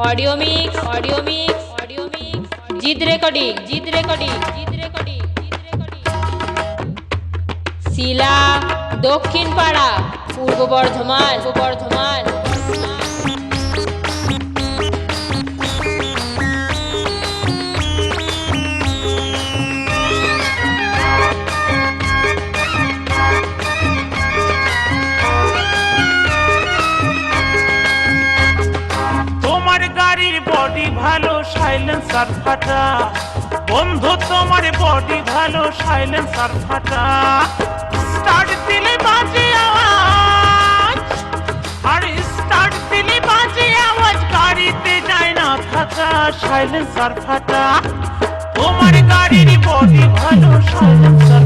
Audio mix audio mix audio mix Jeet recording Jeet recording Jeet recording Jeet recording শিলা দক্ষিণ পাড়া পূর্ব বর্ধমান পূর্ব Bardhaman silencer ফাটা। বন্ধু, তোমার বডি ভালো সাইলেন্সার ফাটা। স্টার্ট দিলে বাজে আওয়াজ। আর স্টার্ট দিলে বাজে আওয়াজ, গাড়িতে যায় না থাকা সাইলেন্সার ফাটা। তোমার গাড়ির বডি ভালো silencer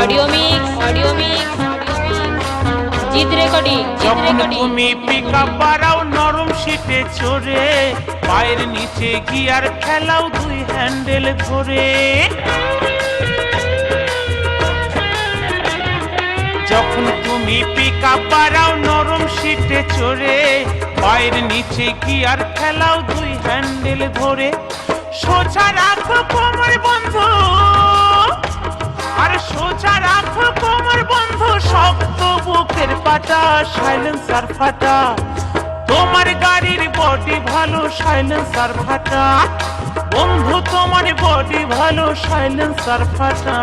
audio mix audio mix Jeet recording যখন তুমি পিক আপ বাড়াও নরম শীতে চড়ে পায়ের নিচে গিয়ার খেলাও দুই হ্যান্ডেল ধরে। যখন তুমি পিক আপ বাড়াও নরম শীতে চড়ে পায়ের নিচে গিয়ার খেলাও দুই হ্যান্ডেল ধরে। সোজা রাখো বুকের পাটা সাইলেন্সার ফাটা। তোমার গাড়ির বডি ভালো সাইলেন্সার ফাটা। বন্ধু, তোমার বডি ভালো সাইলেন্সার ফাটা।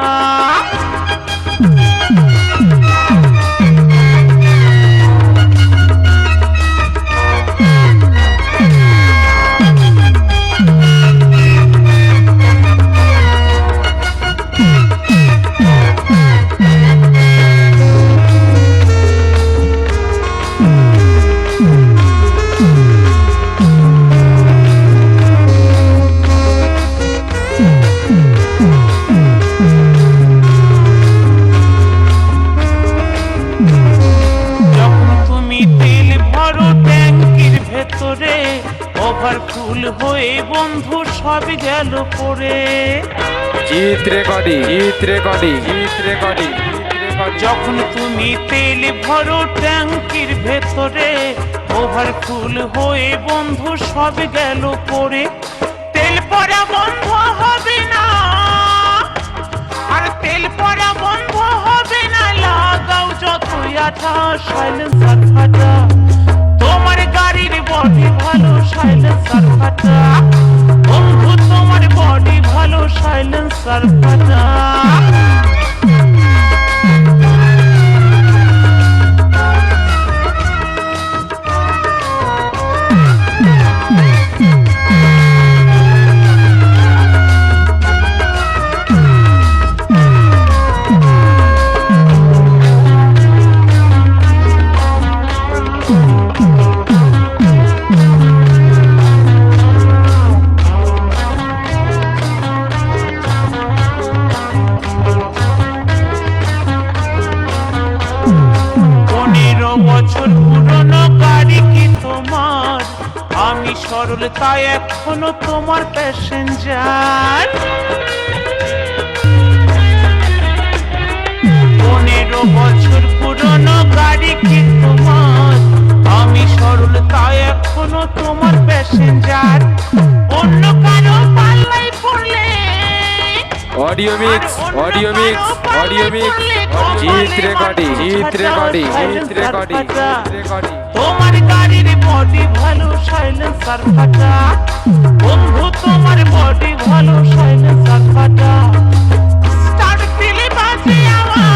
ওভারফুল হয়ে বন্ধু সব গেল পরে জিত রেকর্ডিং জিত রেকর্ডিং জিত রেকর্ডিং যখন তুমি তেল ভরো ট্যাঙ্কির ভেতরে ওভারফুল হয়ে বন্ধু সব গেল পরে তেল পরা বন্ধ হবে না আর তেল পরা বন্ধ হবে না। লাগাও যতই আঠা সাইলেন্সার ফাটা সাইলেন্সার ফাটা বন্ধু তোমার বডি ভালো সাইলেন্সার ফাটা পনেরো সরল তাই এখনও তোমার প্যাসেঞ্জার পনেরো বছর পুরনো গাড়ি কি তোমার? আমি সরল তাই এখনও তোমার প্যাসেঞ্জার অন্য কারও পাল্লাই পড়লে audio mix audio mix audio mix Jeet recording Jeet recording Jeet recording Jeet recording তোমার ভালো সাইলেন্সার ফাটা। বন্ধু তোমার বডি ভালো সাইলেন্সার ফাটা। স্টার্ট দিলে বাজে আওয়াজ।